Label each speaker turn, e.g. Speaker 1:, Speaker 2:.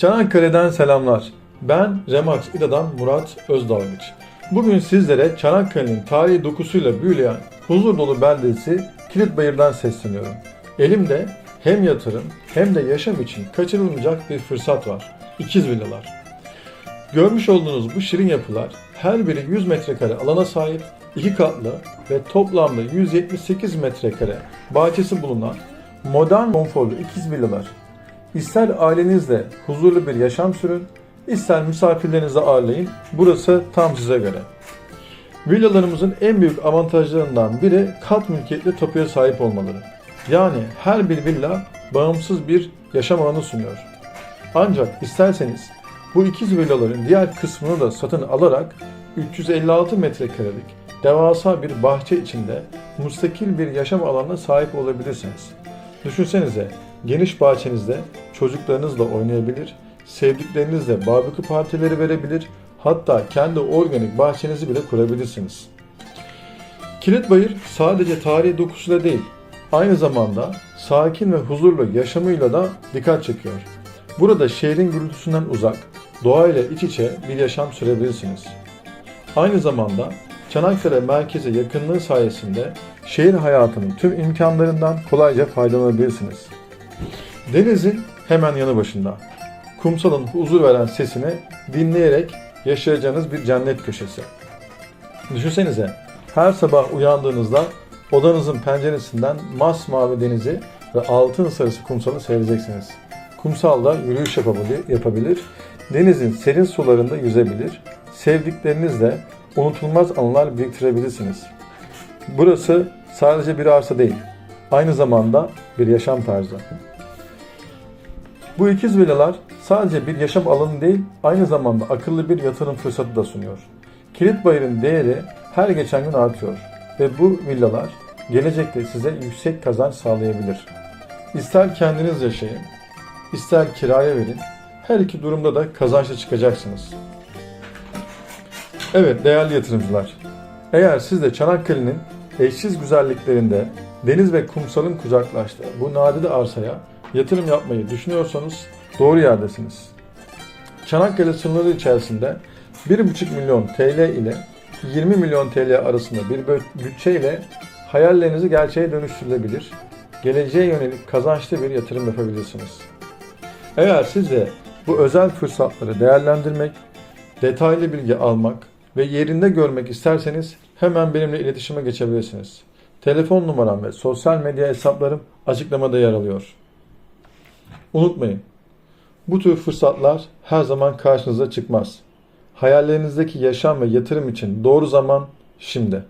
Speaker 1: Çanakkale'den selamlar. Ben Remax İDA'dan Murat Özdalgıç. Bugün sizlere Çanakkale'nin tarihi dokusuyla büyüleyen huzur dolu beldesi Kilitbayır'dan sesleniyorum. Elimde hem yatırım hem de yaşam için kaçırılmayacak bir fırsat var. İkiz villalar. Görmüş olduğunuz bu şirin yapılar her biri 100 metrekare alana sahip, iki katlı ve toplamda 178 metrekare bahçesi bulunan modern konforlu ikiz villalar. İster ailenizle huzurlu bir yaşam sürün, ister misafirlerinizi ağırlayın, burası tam size göre. Villalarımızın en büyük avantajlarından biri kat mülkiyetli tapuya sahip olmaları. Yani her bir villa bağımsız bir yaşam alanı sunuyor. Ancak isterseniz bu ikiz villaların diğer kısmını da satın alarak 356 metrekarelik devasa bir bahçe içinde müstakil bir yaşam alanına sahip olabilirsiniz. Düşünsenize geniş bahçenizde çocuklarınızla oynayabilir, sevdiklerinizle barbekü partileri verebilir, hatta kendi organik bahçenizi bile kurabilirsiniz. Kilitbayır sadece tarihi dokusuyla değil, aynı zamanda sakin ve huzurlu yaşamıyla da dikkat çekiyor. Burada şehrin gürültüsünden uzak, doğayla iç içe bir yaşam sürebilirsiniz. Aynı zamanda Çanakkale merkeze yakınlığı sayesinde şehir hayatının tüm imkanlarından kolayca faydalanabilirsiniz. Denizin hemen yanı başında. Kumsalın huzur veren sesini dinleyerek yaşayacağınız bir cennet köşesi. Düşünsenize her sabah uyandığınızda odanızın penceresinden masmavi denizi ve altın sarısı kumsalı seyredeceksiniz. Kumsalda yürüyüş yapabilir, denizin serin sularında yüzebilir, sevdiklerinizle unutulmaz anılar biriktirebilirsiniz. Burası sadece bir arsa değil, aynı zamanda bir yaşam tarzı. Bu ikiz villalar sadece bir yaşam alanı değil, aynı zamanda akıllı bir yatırım fırsatı da sunuyor. Kilitbayır'ın değeri her geçen gün artıyor ve bu villalar gelecekte size yüksek kazanç sağlayabilir. İster kendiniz yaşayın, ister kiraya verin, her iki durumda da kazançlı çıkacaksınız. Evet değerli yatırımcılar, eğer siz de Çanakkale'nin eşsiz güzelliklerinde deniz ve kumsalın kucaklaştığı bu nadide arsaya yatırım yapmayı düşünüyorsanız doğru yerdesiniz. Çanakkale sınırları içerisinde 1,5 milyon TL ile 20 milyon TL arasında bir bö- bütçe ile hayallerinizi gerçeğe dönüştürülebilir, geleceğe yönelik kazançlı bir yatırım yapabilirsiniz. Eğer siz de bu özel fırsatları değerlendirmek, detaylı bilgi almak ve yerinde görmek isterseniz hemen benimle iletişime geçebilirsiniz. Telefon numaram ve sosyal medya hesaplarım açıklamada yer alıyor. Unutmayın, bu tür fırsatlar her zaman karşınıza çıkmaz. Hayallerinizdeki yaşam ve yatırım için doğru zaman şimdi.